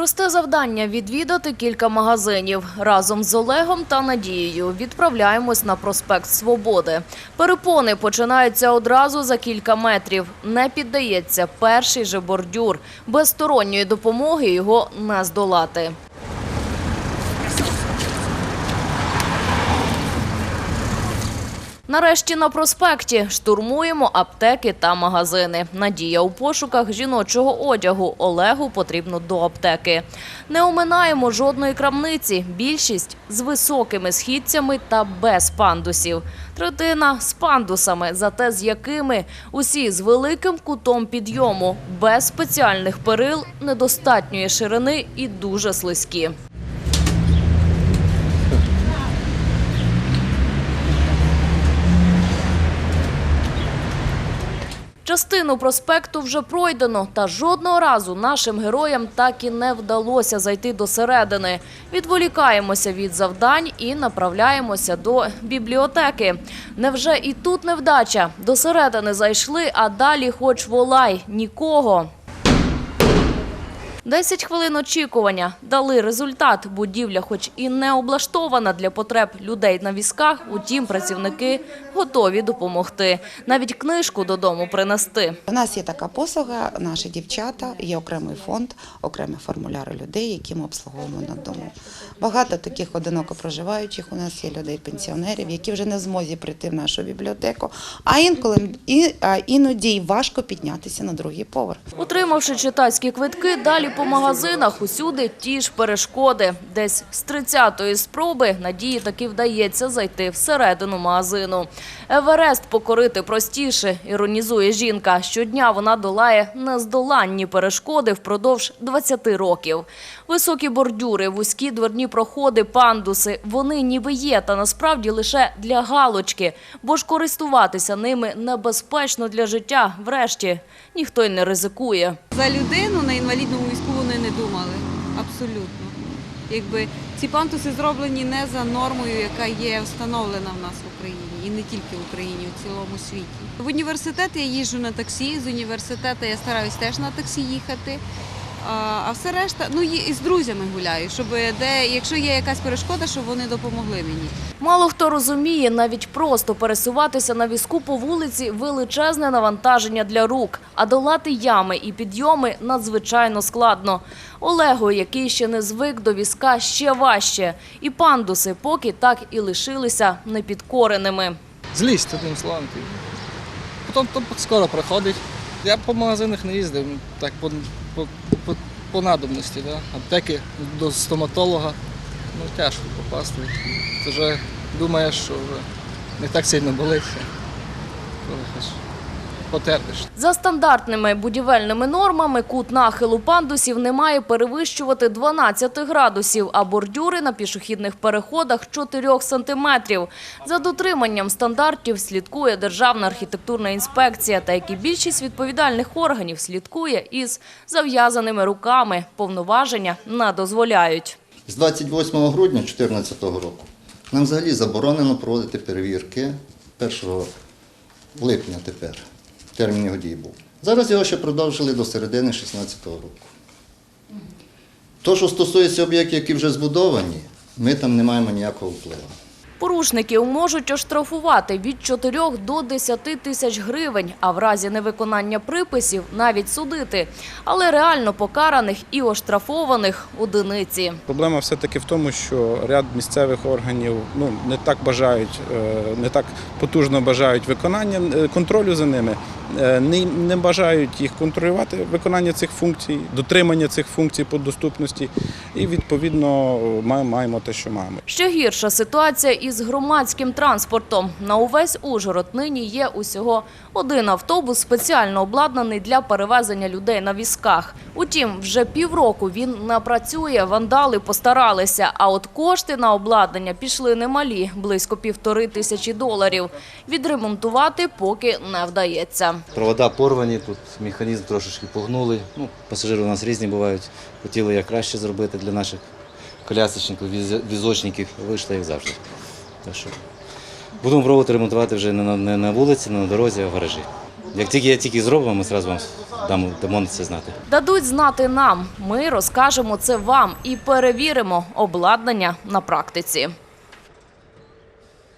Просте завдання відвідати кілька магазинів. Разом з Олегом та Надією відправляємось на проспект Свободи. Перепони починаються одразу за кілька метрів. Не піддається перший же бордюр. Без сторонньої допомоги його не здолати. Нарешті на проспекті штурмуємо аптеки та магазини. Надія у пошуках жіночого одягу. Олегу потрібно до аптеки. Не оминаємо жодної крамниці. Більшість з високими східцями та без пандусів. Третина з пандусами, зате з якими усі з великим кутом підйому, без спеціальних перил, недостатньої ширини і дуже слизькі. Частину проспекту вже пройдено, та жодного разу нашим героям так і не вдалося зайти до середини. Відволікаємося від завдань і направляємося до бібліотеки. Невже і тут невдача? До середини зайшли, а далі хоч волай нікого. Десять хвилин очікування дали результат. Будівля, хоч і не облаштована для потреб людей на візках, утім працівники готові допомогти. Навіть книжку додому принести. У нас є така послуга, наші дівчата, є окремий фонд, окремі формуляри людей, які ми обслуговуємо на дому. Багато таких одиноко проживаючих у нас є людей, пенсіонерів, які вже не в змозі прийти в нашу бібліотеку, а інколи і, іноді й важко піднятися на другий поверх. Утримавши читацькі квитки, далі по магазинах усюди ті ж перешкоди. Десь з 30-ї спроби Надії таки вдається зайти всередину магазину. Еверест покорити простіше, іронізує жінка. Щодня вона долає нездоланні перешкоди впродовж 20 років. Високі бордюри, вузькі дверні проходи, пандуси – вони ніби є, та насправді лише для галочки. Бо ж користуватися ними небезпечно для життя. Врешті ніхто й не ризикує. За людину на інвалідному візку вони не думали. Абсолютно. Якби ці пантуси зроблені не за нормою, яка є встановлена в нас в Україні, і не тільки в Україні, у цілому світі. В університет я їжджу на таксі, з університету я стараюсь теж на таксі їхати. А все решта, ну і з друзями гуляю, щоб де, якщо є якась перешкода, щоб вони допомогли мені. Мало хто розуміє, навіть просто пересуватися на візку по вулиці – величезне навантаження для рук, а долати ями і підйоми надзвичайно складно. Олегу, який ще не звик до візка, ще важче. І пандуси поки так і лишилися непідкореними. Злізть одним словом. ти. Потім скоро проходить. Я по магазинах не їздив, так по, по, по, по надобності. Да? Аптеки до стоматолога. Ну тяжко попасти. Ти вже думаєш, що вже не так сильно болить. Коли хоч потерпиш. За стандартними будівельними нормами кут нахилу пандусів не має перевищувати 12 градусів, а бордюри на пішохідних переходах – 4 сантиметрів. За дотриманням стандартів слідкує Державна архітектурна інспекція, та як і більшість відповідальних органів слідкує із зав'язаними руками. Повноваження не дозволяють. З 28 грудня 2014 року нам взагалі заборонено проводити перевірки 1 липня тепер. Термін його дії був. Зараз його ще продовжили до середини 2016 року. То, що стосується об'єктів, які вже збудовані, ми там не маємо ніякого впливу. Порушників можуть оштрафувати від 4 до 10 тисяч гривень, а в разі невиконання приписів навіть судити. Але реально покараних і оштрафованих – одиниці. Проблема все-таки в тому, що ряд місцевих органів ну, не так бажають, е, не так потужно бажають виконання е, контролю за ними, не, не бажають їх контролювати, виконання цих функцій, дотримання цих функцій по доступності. І відповідно ми маємо те, що маємо. Ще гірша ситуація із громадським транспортом. На увесь Ужгород нині є усього один автобус, спеціально обладнаний для перевезення людей на візках. Утім, вже півроку він не працює, вандали постаралися, а от кошти на обладнання пішли немалі – близько півтори тисячі доларів. Відремонтувати поки не вдається. Провода порвані, тут механізм трошечки погнули. Ну, пасажири у нас різні бувають. Хотіли як краще зробити для наших колясочників, візочників. Вийшло як завжди. Так що будемо пробувати ремонтувати вже не на, не на вулиці, не на дорозі, а в гаражі. Як тільки я тільки зробимо, ми одразу вам дамо, дамо це знати. Дадуть знати нам. Ми розкажемо це вам і перевіримо обладнання на практиці.